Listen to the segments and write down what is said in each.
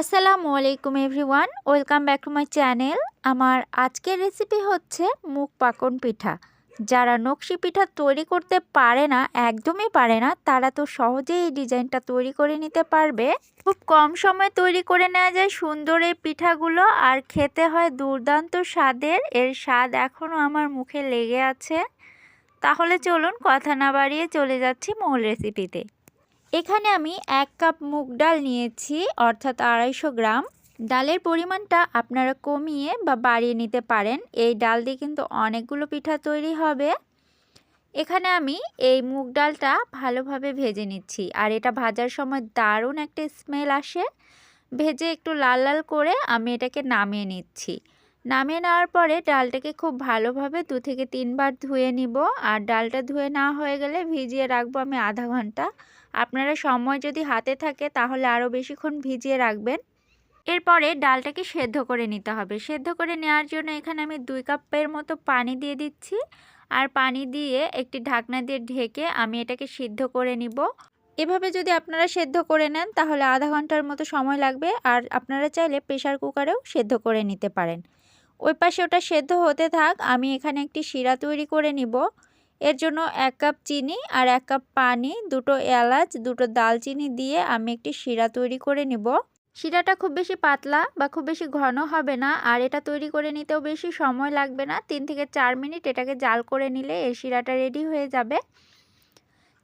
আসসালামু আলাইকুম everyone, welcome back to my channel. আমার আজকের রেসিপি হচ্ছে মুখ পাকন পিঠা। যারা নকশি পিঠা তৈরি করতে পারে না, একদমই পারে না, তারা তো সহজেই এই ডিজাইনটা তৈরি করে নিতে পারবে। খুব কম সময়ে তৈরি করে নেওয়া যায় সুন্দর এই পিঠাগুলো, আর খেতে হয় দুর্দান্ত স্বাদের। এর স্বাদ এখনও আমার মুখে লেগে আছে। তাহলে চলুন কথা না বাড়িয়ে চলে যাচ্ছি মূল রেসিপিতে। এখানে আমি এক কাপ মুগ ডাল নিয়েছি, অর্থাৎ আড়াইশো গ্রাম। ডালের পরিমাণটা আপনারা কমিয়ে বা বাড়িয়ে নিতে পারেন। এই ডাল দিয়ে কিন্তু অনেকগুলো পিঠা তৈরি হবে। এখানে আমি এই মুগ ডালটা ভালোভাবে ভেজে নিচ্ছি। আর এটা ভাজার সময় দারুণ একটা স্মেল আসে। ভেজে একটু লাল লাল করে আমি এটাকে নামিয়ে নিচ্ছি। নামিয়ে নেওয়ার পরে ডালটাকে খুব ভালোভাবে দু থেকে তিনবার ধুয়ে নিব। আর ডালটা ধুয়ে না হয়ে গেলে ভিজিয়ে রাখব আমি আধা ঘণ্টা। আপনারা সময় যদি হাতে থাকে তাহলে আরও বেশিক্ষণ ভিজিয়ে রাখবেন। এরপরে ডালটাকে সেদ্ধ করে নিতে হবে। সেদ্ধ করে নেওয়ার জন্য এখানে আমি দুই কাপের মতো পানি দিয়ে দিচ্ছি। আর পানি দিয়ে একটি ঢাকনা দিয়ে ঢেকে আমি এটাকে সিদ্ধ করে নিব। এভাবে যদি আপনারা সেদ্ধ করে নেন তাহলে আধা ঘণ্টার মতো সময় লাগবে। আর আপনারা চাইলে প্রেশার কুকারেও সেদ্ধ করে নিতে পারেন। ওই পাশে ওটা সেদ্ধ হতে থাক। আমি এখানে একটি শিরা তৈরি করে নিব। এর জন্য এক কাপ চিনি আর এক কাপ পানি, দুটো এলাচ, দুটো দালচিনি দিয়ে আমি একটি শিরা তৈরি করে নিব। শিরাটা খুব বেশি পাতলা বা খুব বেশি ঘন হবে না আর এটা তৈরি করে নিতেও বেশি সময় লাগবে না। তিন থেকে চার মিনিট এটাকে জাল করে নিলে এই শিরাটা রেডি হয়ে যাবে।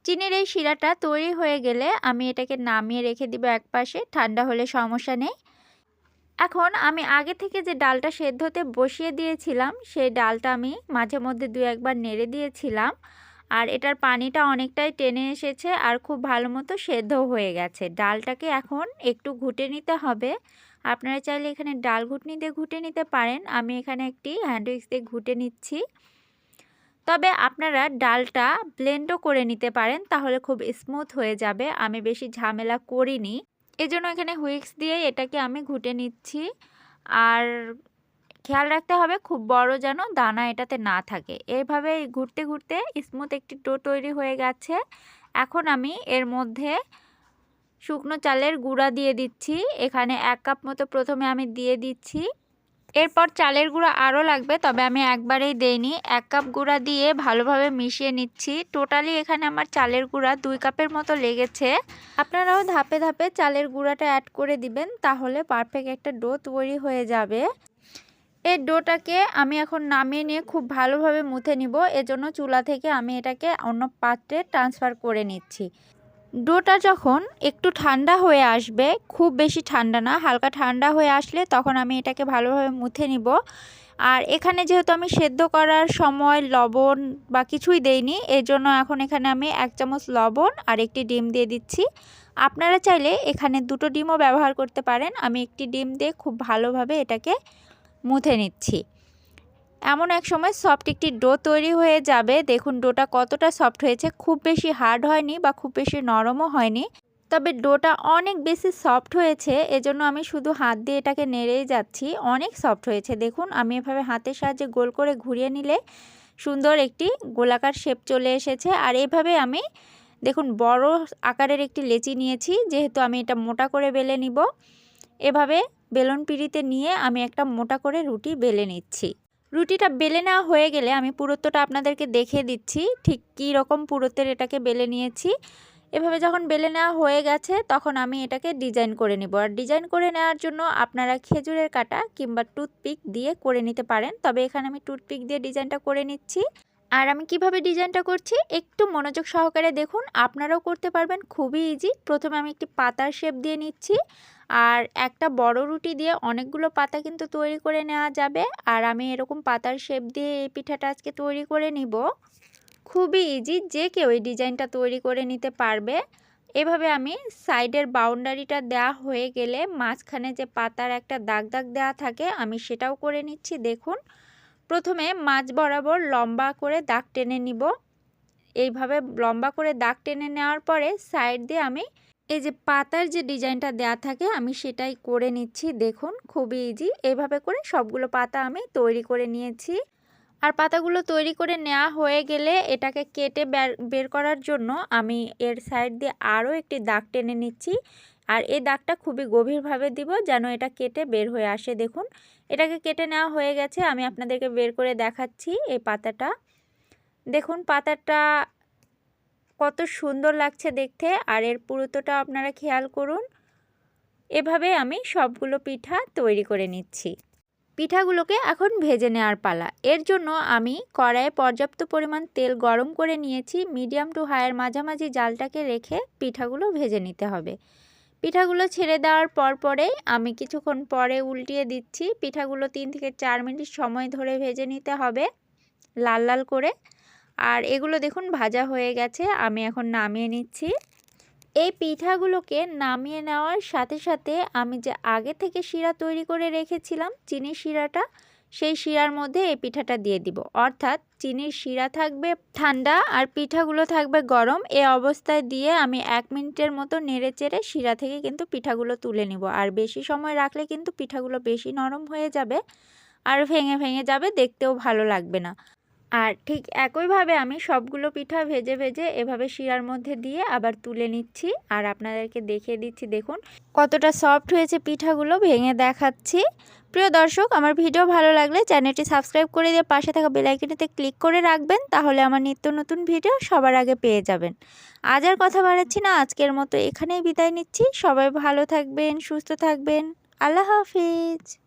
চিনির এই শিরাটা তৈরি হয়ে গেলে আমি এটাকে নামিয়ে রেখে দিব এক পাশে ঠান্ডা হলে সমস্যা নেই। এখন আমি আগে থেকে যে ডালটা সেদ্ধ হতে বসিয়ে দিয়েছিলাম, সেই ডালটা আমি মাঝে মধ্যে দু একবার নেড়ে দিয়েছিলাম। আর এটার পানিটা অনেকটাই টেনে এসেছে আর খুব ভালো মতো সেদ্ধ হয়ে গেছে। ডালটাকে এখন একটু ঘুটে নিতে হবে। আপনারা চাইলে এখানে ডাল ঘুটনি দিয়ে ঘুটে নিতে পারেন। আমি এখানে একটি হ্যান্ড উইক্স দিয়ে ঘুটে নিচ্ছি। তবে আপনারা ডালটা ব্লেন্ডও করে নিতে পারেন, তাহলে খুব স্মুথ হয়ে যাবে। আমি বেশি ঝামেলা করিনি। এজন্য এখানে হুইক্স দিয়ে এটাকে আমি ঘুটে নিচ্ছি। আর খেয়াল রাখতে হবে খুব বড় যেন দানা এটাতে না থাকে। এইভাবে ঘুরতে ঘুরতে স্মুথ একটি টো তৈরি হয়ে গেছে। এখন আমি এর মধ্যে শুকনো চালের গুঁড়া দিয়ে দিচ্ছি। এখানে এক কাপ মতো প্রথমে আমি দিয়ে দিচ্ছি। এরপর চালের গুঁড়া আরও লাগবে, তবে আমি একবারেই দেইনি। এক কাপ গুঁড়া দিয়ে ভালোভাবে মিশিয়ে নিচ্ছি। টোটালি এখানে আমার চালের গুঁড়া দুই কাপের মতো লেগেছে। আপনারাও ধাপে ধাপে চালের গুঁড়াটা অ্যাড করে দিবেন, তাহলে পারফেক্ট একটা ডো তৈরি হয়ে যাবে। এই ডোটাকে আমি এখন নামিয়ে নিয়ে খুব ভালোভাবে মুথে নিব। এজন্য চুলা থেকে আমি এটাকে অন্য পাত্রে ট্রান্সফার করে নিচ্ছি। ডোটা যখন একটু ঠান্ডা হয়ে আসবে, খুব বেশি ঠান্ডা না, হালকা ঠান্ডা হয়ে আসলে তখন আমি এটাকে ভালোভাবে মুথে নিব। আর এখানে যেহেতু আমি সেদ্ধ করার সময় লবণ বা কিছুই দেইনি এর জন্য এখন এখানে আমি এক চামচ লবণ আর একটি ডিম দিয়ে দিচ্ছি। আপনারা চাইলে এখানে দুটো ডিমও ব্যবহার করতে পারেন। আমি একটি ডিম দিয়ে খুব ভালোভাবে এটাকে মুথে নিচ্ছি। এমন এক সময় সফট একটি ডো তৈরি হয়ে যাবে। দেখুন, ডোটা কতটা সফট হয়েছে। খুব বেশি হার্ড হয়নি বা খুব বেশি নরমও হয়নি। তবে ডোটা অনেক বেশি সফট হয়েছে, এজন্য আমি শুধু হাত দিয়ে এটাকে নেড়েই যাচ্ছি। অনেক সফট হয়েছে। দেখুন, আমি এভাবে হাতের সাহায্যে গোল করে ঘুরিয়ে নিলে সুন্দর একটি গোলাকার শেপ চলে এসেছে। আর এভাবে আমি, দেখুন, বড় আকারের একটি লেচি নিয়েছি, যেহেতু আমি এটা মোটা করে বেলে নিব। এভাবে বেলন পিড়িতে নিয়ে আমি একটা মোটা করে রুটি বেলে নিচ্ছি। রুটিটা বেলে নেওয়া হয়ে গেলে আমি পুরুত্বটা আপনাদেরকে দেখিয়ে দিচ্ছি, ঠিক কী রকম পুরুত্বের এটাকে বেলে নিয়েছি। এভাবে যখন বেলে নেওয়া হয়ে গেছে, তখন আমি এটাকে ডিজাইন করে নিব। আর ডিজাইন করে নেওয়ার জন্য আপনারা খেজুরের কাটা কিংবা টুথপিক দিয়ে করে নিতে পারেন, তবে এখানে আমি টুথপিক দিয়ে ডিজাইনটা করে নিচ্ছি। আর আমি কীভাবে ডিজাইনটা করছি, একটু মনোযোগ সহকারে দেখুন, আপনারাও করতে পারবেন, খুবই ইজি। প্রথমে আমি একটি পাতার শেপ দিয়ে নিচ্ছি। আর একটা বড় রুটি দিয়ে অনেকগুলো পাতা কিন্তু তৈরি করে নেওয়া যাবে। আর আমি এরকম পাতার শেপ দিয়ে এই পিঠাটা আজকে তৈরি করে নিব। খুবই ইজি যে কেউ এই ডিজাইনটা তৈরি করে নিতে পারবে। এভাবে আমি সাইডের বাউন্ডারিটা দেওয়া হয়ে গেলে মাঝখানে যে পাতার একটা দাগ দাগ দেওয়া থাকে, আমি সেটাও করে নিচ্ছি, দেখুন। প্রথমে মাছ বরাবর লম্বা করে দাগ টেনে নিব। এইভাবে লম্বা করে দাগ টেনে নেওয়ার পরে সাইড দিয়ে আমি এই যে পাতার যে ডিজাইনটা দেয়া থাকে, আমি সেটাই করে নিচ্ছি। দেখুন, খুবই ইজি এইভাবে করে সবগুলো পাতা আমি তৈরি করে নিয়েছি। আর পাতাগুলো তৈরি করে নেওয়া হয়ে গেলে এটাকে কেটে বের করার জন্য আমি এর সাইড দিয়ে আরও একটি দাগ টেনে নিচ্ছি। আর এই দাগটা খুবই গভীরভাবে দিব যেন এটা কেটে বের হয়ে আসে। দেখুন, এটাকে কেটে নেওয়া হয়ে গেছে। আমি আপনাদেরকে বের করে দেখাচ্ছি এই পাতাটা। দেখুন, পাতাটা কত সুন্দর লাগছে দেখতে, আর এর পুরুতোটা আপনারা খেয়াল করুন। এভাবে আমি সবগুলো পিঠা তৈরি করে নিচ্ছি। পিঠাগুলোকে এখন ভেজে নেওয়ার পালা। এর জন্য আমি কড়াইয়ে পর্যাপ্ত পরিমাণ তেল গরম করে নিয়েছি। মিডিয়াম টু হাইয়ের মাঝামাঝি জালটাকে রেখে পিঠাগুলো ভেজে নিতে হবে। পিঠাগুলো ছেড়ে দেওয়ার পর পরেই আমি কিছুক্ষণ পরে উল্টিয়ে দিচ্ছি। পিঠাগুলো তিন থেকে চার মিনিট সময় ধরে ভেজে নিতে হবে। লাল লাল করে আর এগুলো দেখুন ভাজা হয়ে গেছে, আমি এখন নামিয়ে নিচ্ছি। এই পিঠাগুলোকে নামিয়ে নেওয়ার সাথে সাথে আমি যে আগে থেকে শিরা তৈরি করে রেখেছিলাম চিনির শিরাটা, সেই শিরার মধ্যে এই পিঠাটা দিয়ে দিব। অর্থাৎ চিনির শিরা থাকবে ঠান্ডা আর পিঠাগুলো থাকবে গরম, এ অবস্থায় দিয়ে আমি এক মিনিটের মতো নেড়ে চেড়ে শিরা থেকে কিন্তু পিঠাগুলো তুলে নিব। আর বেশি সময় রাখলে কিন্তু পিঠাগুলো বেশি নরম হয়ে যাবে আর ভেঙে ভেঙে যাবে, দেখতেও ভালো লাগবে না। আর ঠিক একইভাবে আমি সবগুলো পিঠা ভেজে ভেজে এভাবে শিরার মধ্যে দিয়ে আবার তুলে নিচ্ছি। আর আপনাদেরকে দেখিয়ে দিচ্ছি, দেখুন কতটা সফট হয়েছে পিঠাগুলো, ভেঙে দেখাচ্ছি। প্রিয় দর্শক, আমার ভিডিও ভালো লাগলে চ্যানেলটি সাবস্ক্রাইব করে দিয়ে পাশে থাকা বেলাইকনিতে ক্লিক করে রাখবেন, তাহলে আমার নিত্য নতুন ভিডিও সবার আগে পেয়ে যাবেন। আজ আর কথা বাড়াচ্ছি না, আজকের মতো এখানেই বিদায় নিচ্ছি। সবাই ভালো থাকবেন, সুস্থ থাকবেন। আল্লাহ হাফিজ।